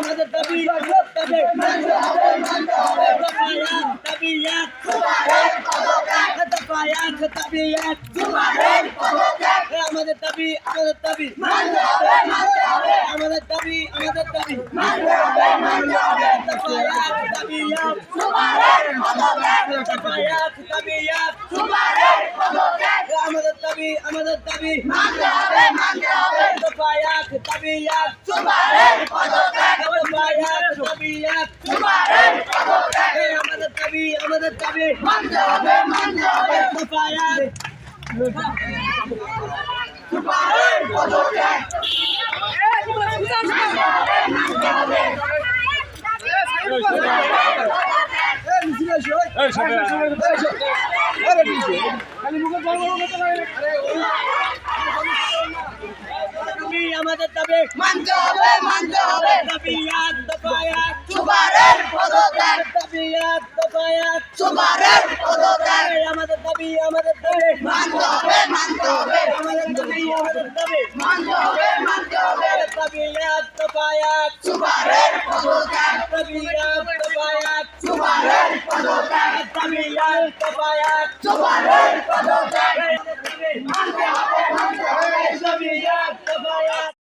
আমাদের দাবি আমাদের দাবি মানতে হবে মানতে পদত্যাগ পদত্যাগ আমাদের দাবি আমাদের দাবি মানতে হবে মানতে হবে আমাদের দাবি আমাদের দাবি মানতে হবে মানতে হবে পদত্যাগ পদত্যাগ আমাদের দাবি আমাদের দাবি। মানতে হবে মানতে হবে। দফায়াত দাবিয়াত সুপারের পদত্যাগ দফায়াত দাবিয়াত সুপারের পদত্যাগ আমাদের দাবি আমাদের দাবি মানতে হবে মানতে হবে দফায়াত সুপারের পদত্যাগ দাবি আমাদের দাবি মানতে হবে মানতে হবে। দাবিয়াত দফায়াত সুপারের পদত্যাগ দাবিয়াত দফায়াত সুপারের পদত্যাগ আমাদের দাবি আমাদের দাবি মানতে হবে মানতে হবে আমাদের দাবি আমাদের দাবি মানতে হবে মানতে হবে দাবিয়াত দফায়াত সুপারের পদত্যাগ দাবিয়াত দফায়াত সুপারের পদত্যাগ দাবিয়াত দফায়াত সুপারের পদত্যাগ